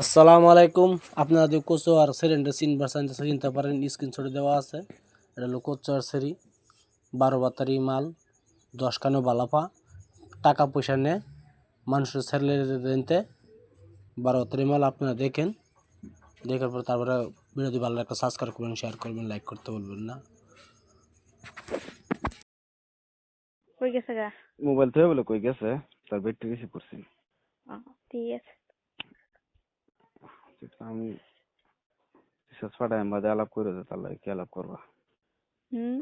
আসসালামু আলাইকুম। আপনারা যদি কোচো আর সেরেন্ডার চিনবার চান চিনতে পারেন স্ক্রিনশটে দেওয়া আছে। এটা হলো কোচো আর সেরি। বারো বাতারি মাল দশ কানো বালাফা টাকা পয়সা নেয় মানুষের ছেলে রেন্তে। বারো বাতারি মাল আপনারা দেখেন। দেখার পর তারপরে বিরোধী ভালো একটা সাবস্ক্রাইব করবেন শেয়ার করবেন লাইক করতে বলবেন না। কই গেছে গা? মোবাইল থেকে বলে কই গেছে? তার ব্যাটারি রিসিভ করছি। ঠিক আছে। সেটা আমি রিসার্চ পাঠাই বাদে আলাপ করে দে তার লাগে কি আলাপ করবা? হুম।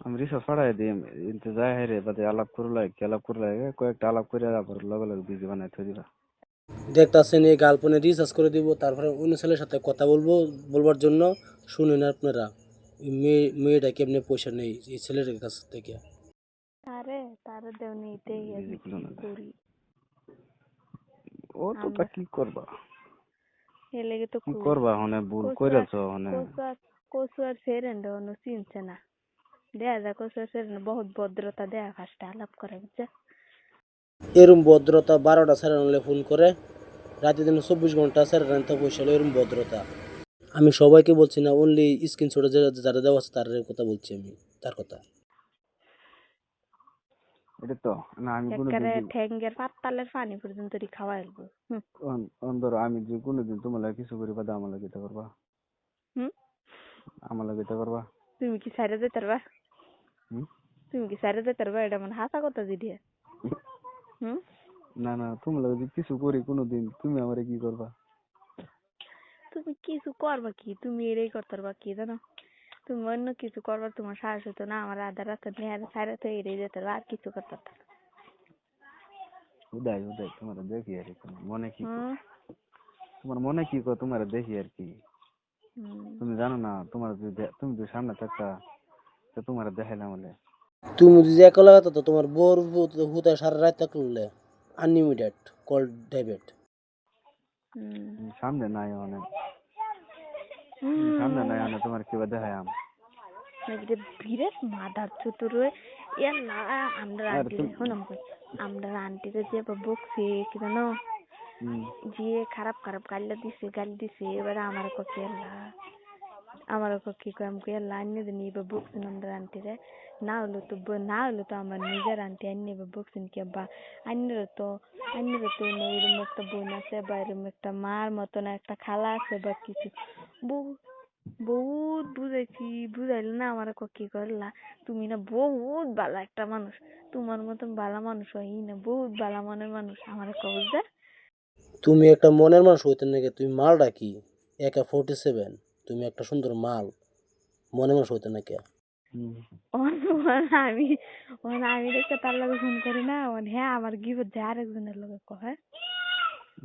আমি রিসার্চ দিই ইনতে যাই হাই রে বাদে আলাপ করলে কি আলাপ করলে কয়েকটা আলাপ করে তারপর লগে লগে বিজি বানাই থই দিবা। দেখতেছেন এই গার্লফোনে রিচার্জ করে দিব তারপরে অন্য ছেলের সাথে কথা বলব বলবার জন্য শুনেন আপনারা মেয়ে মেয়েটা কেমনে পয়সা নেই এই ছেলের কাছ থেকে। তারে তারে দেও নিতে করি? ও তো তা কি করবা? এ লেগে তো করবা হনে ভুল কচু কইরাছো হনে কচু আর আর চিনছে না। দেয়া যায় কচু আর বহুত ভদ্রতা দেয়া ফার্স্টে আলাপ করে বুঝছে? এরম ভদ্রতা বারোটা স্যার আনলে ফোন করে রাতে দিন চব্বিশ ঘণ্টা আনতে পয়সা হলো এরম ভদ্রতা। আমি সবাইকে বলছি না অনলি স্ক্রিনশটে যারা দেওয়া আছে তার কথা বলছি আমি তার কথা। এটা তো না আমি একেবারে ঠ্যাঙ্গের পাতালের পানি পর্যন্ত রি খাওয়া এলবো হুম। আমি যে কোনোদিন তোমার লাগে কিছু করি বাদে আমার লাগে এটা করবা। হুম? আমার লাগে এটা করবা। তুমি কি সাইডে যেতে পারবা? হুম? তুমি কি সাইডে যেতে পারবা? এটা মানে হাসা কথা জিডি হুম? না না লাগে যদি কিছু করি কোনোদিন তুমি আমারে কি করবা? তুমি কিছু করবা কি? তুমি এটাই করতে পারবা কি জানো? তুমি অন্য কিছু করবার তোমার সাহস হতো না আমার আধা রাস্তা নিয়ে সাইডে তো এড়িয়ে যেতে পারবা আর কিছু করতে পারতা না। উদয় উদয় তোমার দেখি আর কি মনে কি? তোমার মনে কি কো তোমার দেখি আর কি। তুমি জানো না তোমার যদি তুমি যদি সামনে থাকতা তো তোমার দেখাইলাম বলে। তুমি যদি একলা লাগাতো তো তোমার বোর হুতা সারা রাত থাকলে আনলিমিটেড কল ডেবিট সামনে নাই অনেক। সামনে নাই অনেক তোমার কিবা দেখাই আম। এদিকে বিরাট মাদার চতুর এলা আমরা আর আন্টি তুমি- আমরা আন্টিরে যে বকছে কি জানো? যে খারাপ খারাপ গাল্লা দিছে গালি দিছে এবারে আমার ককে আমার ককে কই আমি কই এলা আন্নে দিন এবার বকছেন আমরা আন্টিরে। না হলো তো না হলো তো আমার নিজের আন্টি আন্নে এবার বকছেন কি বা আন্নের তো আন্নের তো এরম একটা বোন আছে বা এরম একটা মার মতন একটা খালা আছে বা কিছু বহুত বুঝাইছি বুঝাইলে না আমার কি করলা তুমি না বহুত ভালো একটা মানুষ। তোমার মতন ভালো মানুষ হয় না বহুত ভালো মনের মানুষ। আমার বুঝতে তুমি একটা মনের মানুষ হইতে নাকি তুমি মালটা কি? একা ফোর্টি সেভেন তুমি একটা সুন্দর মাল। মনের মানুষ হইতে নাকি? হুম। আমি ওন আমি দেখতে তার লগে ফোন করি না হ্যাঁ আমার গিবত যে আরেকজনের লগে কয়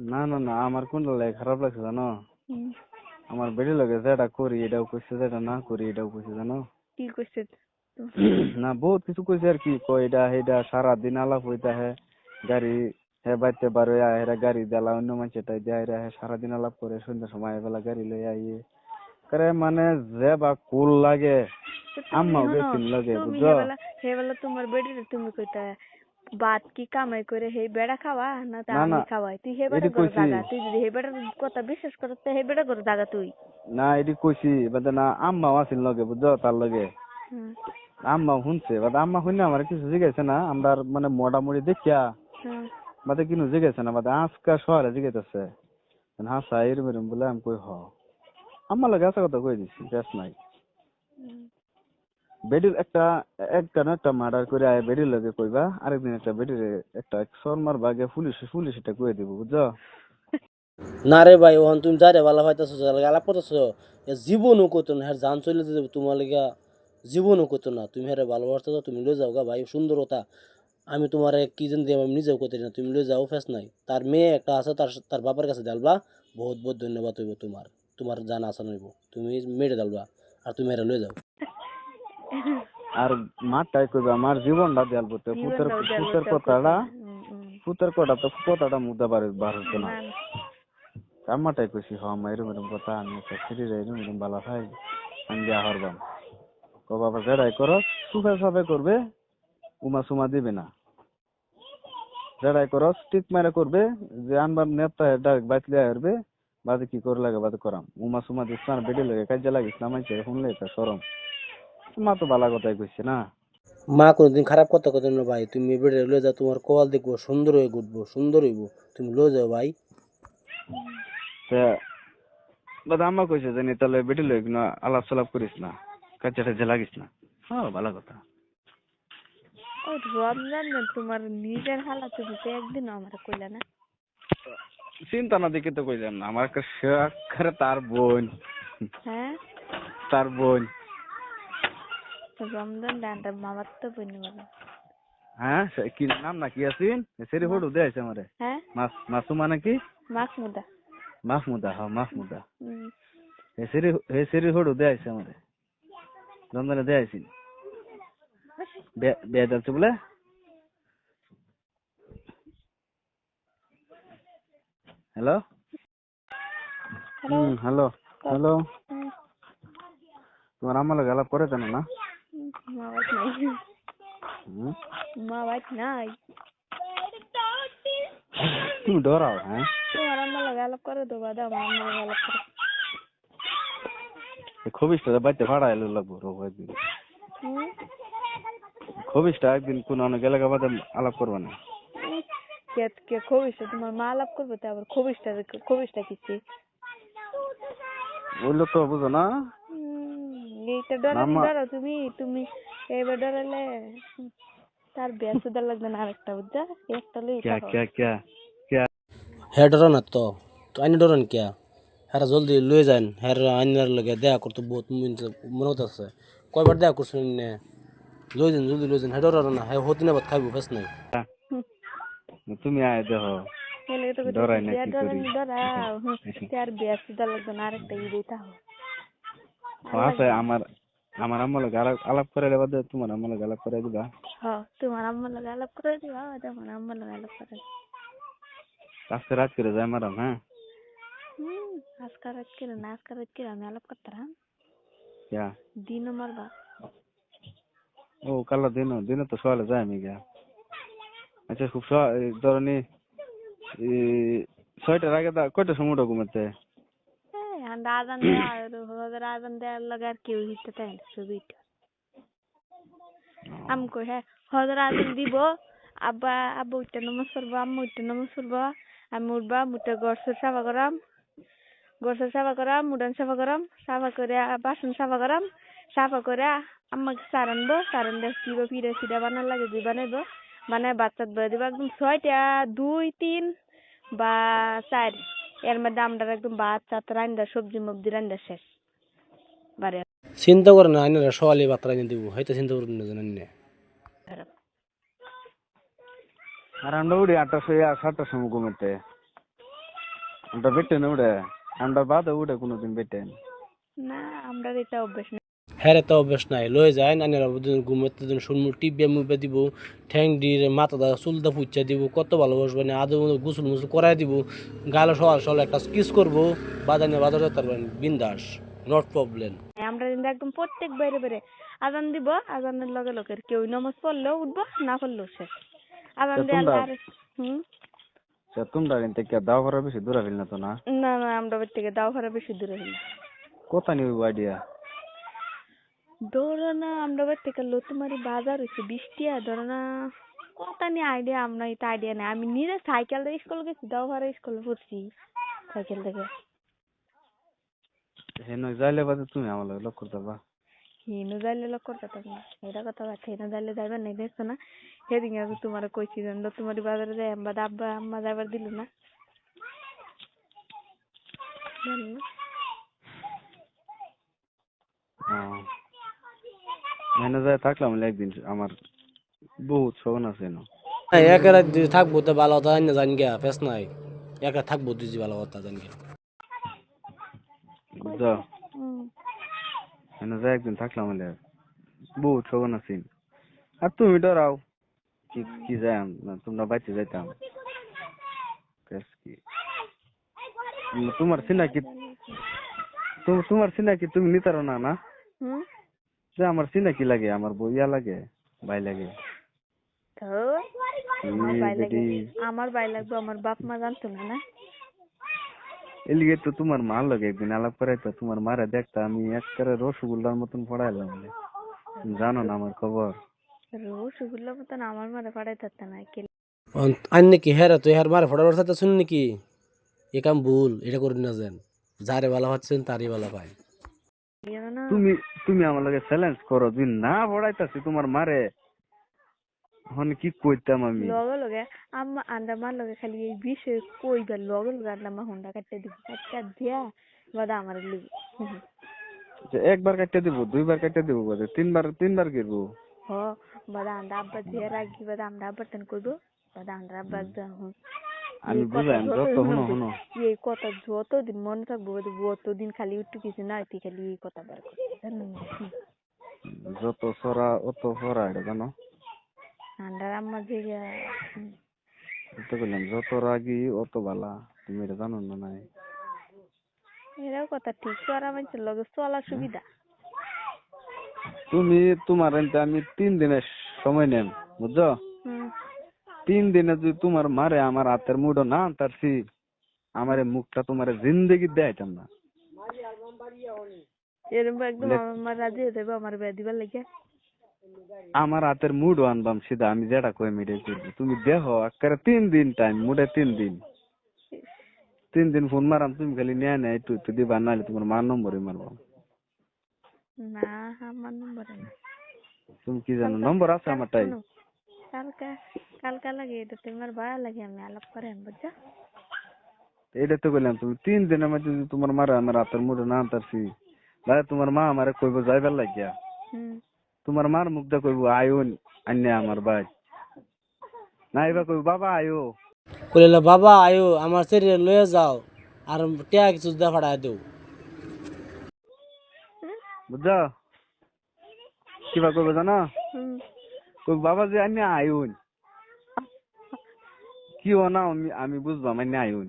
না না না আমার কোনটা লাগে খারাপ লাগছে জানো? হুম, আমার বেড়ি লাগে যেটা করি এটাও কইছে যেটা না করি এটাও কইছে জানো কি কইছে না বহুত কিছু কইছে আর কি কয় এটা হেটা সারা দিন আলাপ হইতা হে গাড়ি হে বাইতে পারে হেরা গাড়ি দেলা অন্য মানুষ তাই দেয় রে হে সারাদিন আলাপ করে সন্ধ্যা সময় বেলা গাড়ি লই আইয়ে করে মানে যে বা কুল লাগে আম্মাও গেছিল লগে তুমি বুঝছ হেবেলা হেবেলা তোমার বেডিরে তুমি কইতা বাত কি কামাই করে হে বেড়া খাওয়া না তা আমি খাওয়াই? তুই হে বেড়া করে জাগা। তুই যদি হে বেড়ার কথা বিশ্বাস করো তো হে বেড়া করে জাগা তুই। না এটি কইছি বাদে না আম্মাও আছিল লগে বুঝছ তার লগে। আম্মা শুনছে বাদে আম্মা শুনে আমার কিছু জিগাইছে না আমরা মানে মোটামুটি দেখিয়া বাদে কিনু জিগাইছে না বাদে আজকা শহরে জিগাইতেছে। হাসা এরম এরম বলে আমি কই হ। আম্মা লগে আসা কথা কই দিছি বেশ নাই। বেডির একটা একটা না একটা মার্ডার করে আয় বেডির লগে কইবা, আরেকদিন একটা বেডির একটা শর্মার বাগে পুলিশ পুলিশ এটা কই দিব, বুঝছ? না রে ভাই, ওখান তুমি যারে ভালো পাইতেছো যারা আলাপ এ জীবনও করতো না হ্যাঁ জান চলে যাবে তোমার লেগা জীবনও করতো না। তুমি হ্যাঁ ভালোবাসতেছো তুমি লয়ে যাও গা ভাই সুন্দরতা আমি তোমার কি যেন দিয়ে আমি নিজেও করতে না, তুমি লয়ে যাও, ফেস নাই। তার মেয়ে একটা আছে, তার তার বাবার কাছে ডালবা বহুত বহুত ধন্যবাদ হইব তোমার তোমার জানা আসা নইব তুমি মেরে ডালবা আর তুমি হেরে লয়ে যাও। আর মারটাই কইবা আমার জীবনটা দেয়াল বলতে পুতের পুতের কথাটা। পুতের কথা তো কথাটা মুদ্দা বাড়ি বার হতো না। আম্মাটাই কইছি হ আম্মা এরম এরম কথা আমি ফিরি এরম এরম বালা খাই আমি বিয়া হরবাম ও বাবা যেটাই করো সুফে সাফে করবে উমা সুমা দিবে না। যেটাই করো স্টিক মারে করবে যে আনবার নেতা ডাইরেক্ট লিয়ে আসবে বাদে কি করে লাগে বাদে করাম। উমা সুমা দিস না বেডে লাগে কাজে লাগিস না মাইছে শুনলে সরম। মা তো বালা কথাই কইছে না? মা কোনোদিন খারাপ কথা কথা না ভাই। তুমি বেড়ে লয়ে যাও তোমার কপাল দেখব সুন্দর হয়ে ঘুরবো সুন্দর হইব। তুমি লয়ে যাও ভাই। তা বাদে আম্মা কইছে যে তাহলে বেডে লই না আলাপ সালাপ করিস না কাজে টাজে লাগিস না। হ্যাঁ ভালো কথা। ও রমজান না তোমার নিজের হালা তুমি তো একদিন আমার কইলা না। চিন্তা না দেখে তো কইলাম না আমার একটা শখ তার বোন। হ্যাঁ? তার বোন। রমজান ডান্ডা মামার তো বইনি বলো হ্যাঁ কি নাম না কি আছিন সেরি ফটো দেয়াইছে আমারে হ্যাঁ মাস মাসুমা নাকি মাহমুদা মাহমুদা হ্যাঁ মাহমুদা হে সেরি হে সেরি ফটো দেয়াইছে আমারে রমজানে দেয়াইছি বে যাচ্ছে বলে হ্যালো হ্যালো হ্যালো তোমার আমার আলাপ করে জানো না বাইক নাই হুম? মা বাইক নাই তুমি ডরাও হ্যাঁ? তোমার আম্মা লাগে আলাপ করে দেবো দাও আমার আম্মা লাগে আলাপ করে খবিসটা বাড়িতে ভাড়া এলো লাগবো রোগ একদিন। হুম? খবিসটা একদিন কোন অনেক এলাকা বাদে আলাপ করবা না। কে কে খবিসটা তোমার মা আলাপ করবে তো আবার খবিসটা খবিসটা কিছি বলল তো বুঝো না। হুম, এইটা ডরানি মামা- ডরো তুমি তুমি এবার ডরালে হুম, তার বেশ সুদার লাগবে না আরেকটা বুঝছা একটা লই ক্যা ক্যা ক্যা ক্যা হ্যাঁ ডরান না তো তো আইনি ডরান কিয়া হ্যাঁ জলদি লয়ে যান হ্যাঁ আইনার লগে দেখা করতে বহুত মনে হতেছে কয়বার দেখা করছেন নে লই যান জলদি লই যান হ্যাঁ ডরান না হ্যাঁ হতি না বাদ খাইবো ফেস নাই তুমি আয় দেখো এলে তো ডরাই না কি ডরানি করি। ডরাও হুম, তার বেশ সুদার লাগবে না আরেকটা ই দিতে হবে ও আছে আমার আমার আম্মা লোক আলাপ আলাপ করে বাদে তোমার আম্মা লোক আলাপ করে দিবা। হ্যাঁ তোমার আম্মা লাগে আলাপ করে দিবা তোমার আম্মা লাগে আলাপ করে। আজকে রাত করে যায় মারাম হ্যাঁ? হুম আজকাল রাত কেন না আজকাল রাত কেন আমি আলাপ করতাম ক্যা দিনও মারবা ও কালো দিন দিনে তো সকালে যায় আমি গিয়া। আচ্ছা খুব ধরনি ছয়টার আগে দা কয়টার সময় উঠো ঘুমাতে? আন্ডা আজান আর ওদের আজান দেওয়ার লাগে আর কেউ হিতে তাই না ছবিটা আমি কই হ্যাঁ হজর আজান দিব আব্বা আব্বা উঠতে নমাজ পড়ব আম্মা উঠতে নমাজ পড়ব আমি উঠবা ঘর সর সাফা করাম সর সাফা করাম মুডান সাফা করাম সাফা করে বাসন সাফা করাম সাফা করে আম্মাকে সার আনব সার আনলে ফিরো ফিরে সিধা বানার লাগে দুই বানাইবো বানায় বাচ্চাত বয়ে দিব একদম ছয়টা দুই তিন বা চার এর মধ্যে আমরা একদম ভাত চাত রান্দা সবজি মবজি রান্দা শেষ। বারে। চিন্তা করেন না আইনারা সকালে ভাত রান্দা দিব হয়তো চিন্তা করেন না জানেন না আর আমরা উঠি আটটা সময় সাতটার সময় ঘুমাতে আমরা বেটে না উঠে আমরা বাদে উঠে কোনোদিন বেটে না। আমরা এটা অভ্যাস হ্যাঁ তো অভ্যাস নাই। লয়ে যায় আইনারা ঘুমাতে দিন শুনমু টিপে মুপে দিব ঠ্যাং দিয়ে মাথা দা চুলটা ফুচ্চা দিব কত ভালোবাসবে না আদৌ গুসল মুসল করাই দিব গালে সকাল সকাল একটা কিস করব বাজানে বাজার যেতে পারবেন বিন্দাস নট প্রবলেম আমরা কিন্তু একদম প্রত্যেক বাইরে বাইরে আজান দিব আজানের লগে লগে কেউ নামাজ পড়লেও উঠবো না পড়লেও শেষ। আজান তোমরা- আর হুম? সে তোমরা কিন্তু কে দাও করা বেশি দূরে ফেল না তো না। না না আমরা থেকে দাও ভাড়া বেশি দূরে না কোথা নিব আইডিয়া? না আমরা বাড়ি থেকে লতুমারি বাজার হয়েছে বৃষ্টি আর ধরো না কত নিয়ে আইডিয়া আমরা এটা আইডিয়া নেই। আমি নিজে সাইকেল দিয়ে স্কুল গেছি দাও ভাড়া স্কুলে পড়ছি সাইকেল থেকে। হেন যাইলে বাদে তুমি আমার লগে লক্ষ্য করতে পারবা। হিনু যাইলে লোক করতে না এটা কথা বাদ হিনু যাইলে যাইবে না দেখছ না? সেদিন আমি তোমার কইছি যেন তোমার বাজারে যাই আম্মা আব্বা আম্মা যাইবার দিল না। জানি না। হেন যাই থাকলাম একদিন আমার বহুত শোভন আছে না। একা রাত যদি থাকব তো ভালো কথা না জান গিয়া ফেস নাই। একা থাকব দুজি ভালো কথা জান গিয়া। হেন একদিন থাকলাম হলে বহুত শোভন আছে। আর তুমি ডরাও কি কি যাই তোমরা বাইতে যাইতাম। কি? তোমার চিনাকি তো- তোমার চিনাকি তুমি নিতারো না না? যে আমার চিনাকি লাগে আমার বইয়া লাগে ভাই লাগে। তো আমার ভাই লাগে। আমার ভাই লাগবে আমার বাপ মা জানতো না না? এলিগে তো তোমার মার লগে একদিন আলাপ করাইতো তোমার মারে দেখতা আমি একেবারে রসগোল্লার মতন পড়াইলাম তুমি জানো না আমার খবর? রসগোল্লা মতন আমার মারে না কে হ্যাঁ তুই মারে ফটাফট সাথে শুন নাকি? এ কাম ভুল এটা করি না যেন। যারে ভালো হচ্ছেন তারই ভালো পায়। তুমি তুমি আমার লগে চ্যালেঞ্জ করো যদি না পড়াইতাছি তোমার মারে হন কি কইতাম আমি? লগে লগে আম্মা আন্ডা মার লগে খালি এই বিষয়ে কইবার লগে লগে আন্ডা মা হুন্ডা কাটতে দিব কাটতে দিয়া বাদা আমার লিব যে একবার কাটতে দিব দুইবার কাটতে দিব বোধ তিনবার তিনবার গিরব। হ বাদা আন্ডা আব্বা যে রাগি বাদা আমরা আব্বা তেন কইবো বাদা আমরা আব্বা একদম আমি বুঝাই যত হবে, শুনো এই কথা যতদিন মনে থাকব ততদিন খালি একটু কিছু না তুই খালি এই কথা বার যত সরা অত সরা এটা জানো? আন্ডার আম্মা হুম। তো বললাম যত রাগি অত বালা। তুমি এটা জানো না নাই? এরাও কথা ঠিক চড়া মানুষের লগে চলা সুবিধা। তুমি তোমার আমি তিন দিনের সময় নেন বুঝছ? তিন দিনে যদি তোমার মারে আমার হাতের মুঠো না আনতারছি আমার মুখটা তোমার জিন্দগি দেখাইতাম না। এরকম একদম আমার রাজি হয়ে যাবে আমার বিয়া দিবার লাগে। আমার হাতের মুডও আনবাম সিধা আমি যেটা কই এটাই তুমি দেখো একেবারে তিন দিন টাইম মুডে তিন দিন। তিন দিন ফোন মারাম তুমি খালি নিয়ে নেয় একটু একটু দিবা নাহলে তোমার মার নম্বরই মারবাম। না আমার নম্বর না। তুমি কি জানো নম্বর আছে আমার টাই কালকা কালকা লাগে এটা তোমার ভাড়া লাগে আমি আলাপ করে বুঝছ এটা তো বললাম তুমি তিন দিনের মধ্যে যদি তোমার মারে আমার হাতের মুডে না আনতারছি তাহলে তোমার মা আমারে কইব যাইবার লাগিয়া তোমার মার মুখ দা কইব আয়ুন আন্যা আমার ভাই না এবার কইব বাবা আয়ো কইলে বাবা আয়ো আমার শরীরে লয়ে যাও আর টিয়া কিছু দা ফাড়াই দেও। বুঝছ কিবা কইব জানো? কইব বাবা যে আন্যা আয়ুন কি ও না আমি আমি বুঝবাম আন্যা আয়ুন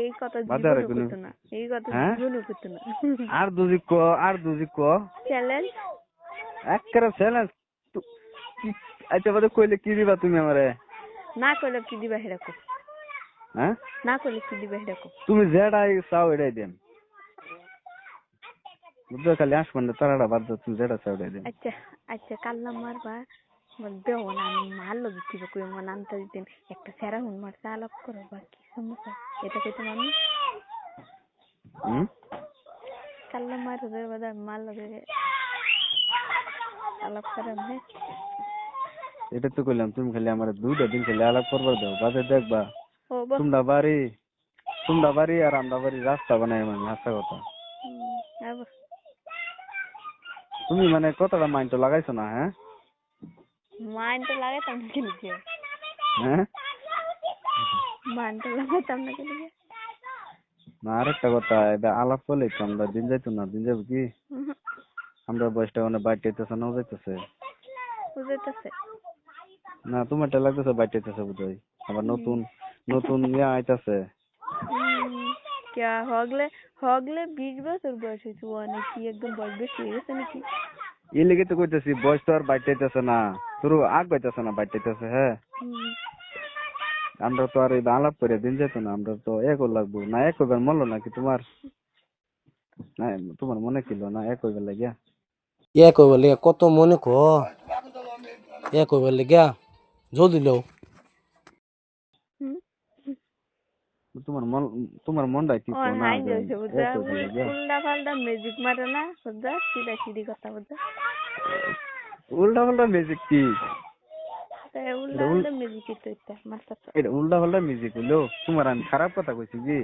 এই কথা জীবনও না। এই কথা হ্যাঁ? জীবনও করতো না। আর দুজি ক আর দুজি ক। চ্যালেঞ্জ একেবারে চ্যালেঞ্জ আচ্ছা বাদে কইলে কি দিবা তুমি আমারে? না করলে কি দিবা হেরাকো হ্যাঁ? না করলে কি দিবা হেরাকো তুমি যেটাই চাও এটাই দেন। বুঝছ খালি আসমান তারাটা বাদ দাও তুমি যেটা চাও এটাই দেন। আচ্ছা আচ্ছা কাল্লা মারবা। ও না আমি মার লগে কি কই মন আনতে দিতেন একটা সেরা হুন মারতে আলাপ করো বা কি সমস্যা? এটা কইতে আমি কাল্লা মার রে বাদা মার লগে আলাপ করে আমি এটা তো কইলাম তুমি খালি আমার দুইটা দিন খালি আলাপ করবার দাও বাদে দেখবা। তোমরা বাড়ি তোমরা বাড়ি আর আমরা বাড়ি রাস্তা বানাই মানে হাসা কথা। তুমি মানে কতটা মাইন্ড তো লাগাইছো না হ্যাঁ? মাইনটা লাগাতাম না কেন হ্যাঁ? মাইনটা লাগাতাম না কেন কি না আরেকটা কথা এটা আলাপ করলে তো আমরা দিন যাইতো না দিন যাব কি? আমরা বয়সটা মানে যাইতেছে না যাইতেছে বুঝাইতেছে না তোমারটা লাগতেছে যাইতেছে বুঝাই আবার নতুন নতুন ইয়া আইতাছে। ক্যা হগলে হগলে বিশ বছর বয়স হয়েছে ও নাকি একদম বয়স বেশি হয়ে গেছে নাকি? এই লেগে তো কইতেছি বয়স তো আর যাইতেছে না। তোর আগ বাইতেছে না বাইট হ্যাঁ। আমরা তো আর এই আলাপ করে দিন যেত না আমরা তো এক লাগবো। না এক হইবার মরলো নাকি তোমার? না তোমার মনে ছিল না এক হইবার লাগিয়া? এ কইবার লেগে কত মনে ক? এ কইবার লেগে জলদি লও। তোমার মন তোমার মনটা কি না এক হইবার লাগিয়া। উল্টা পাল্টা ম্যাজিক মারে না বুঝা সিধা সিধি কথা বুঝা। উল্টা পাল্টা মিউজিক কি উল্টা পাল্টা ম্যাজিক তো এটা এটা উল্টা পাল্টা মিউজিক হইল? তোমার আমি খারাপ কথা কইছি কি?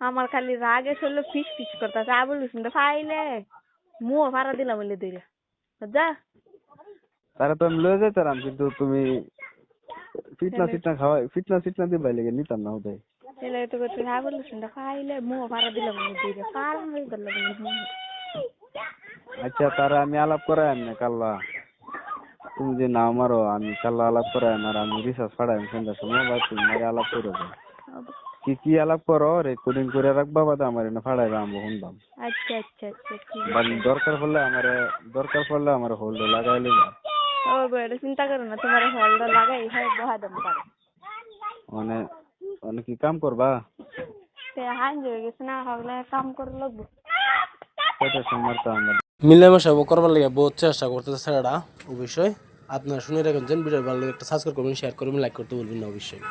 আমার খালি রাগে চলল ফিস ফিস করতেছে আবুল হোসেন ফাইলে মুও ভাড়া দিলাম বলে দিলে বুঝা তারা তো আমি লয়ে যাইতাম কিন্তু তুমি ফিটনা ফিটনা খাওয়াই ফিটনা ফিটনা দিবাই লেগে নিতাম না ওটাই এলে তো করতে আবুল হোসেন ফাইলে মুও ভাড়া দিলাম বলে দিলে কারণ হয়ে গেল আচ্ছা তারা আমি আলাপ করাই না কাল্লা। তুমি যে না মারো আমি কাল্লা আলাপ করাই আর আমি রিসার্চ পাড়াই সন্ধ্যার সময় বা তুমি মারে আলাপ করে কি কি আলাপ করো? রেকর্ডিং করে রাখবা বাদে আমার এনে ফাড়াইবা আমি শুনবাম। আচ্ছা আচ্ছা আচ্ছা ঠিক দরকার পড়লে আমার দরকার পড়লে আমার হোল্ড লাগাই লিবা ও বেড়ে চিন্তা করো না তোমার হলটা লাগাই হয় বহা দেবো পারো মানে মানে কি কাম করবা? হাইন হয়ে গেছে না হলে কাম করে লাগবো কয়টার সময় আমরা মিলেমিশা করবার লাগে বহুত চেষ্টা করতেছে ছেলেটা অবশ্যই। আপনারা শুনে রাখেন ভিডিও ভালো একটা সাবস্ক্রাইব করবেন শেয়ার করবেন লাইক করতে বলবেন না, অবশ্যই।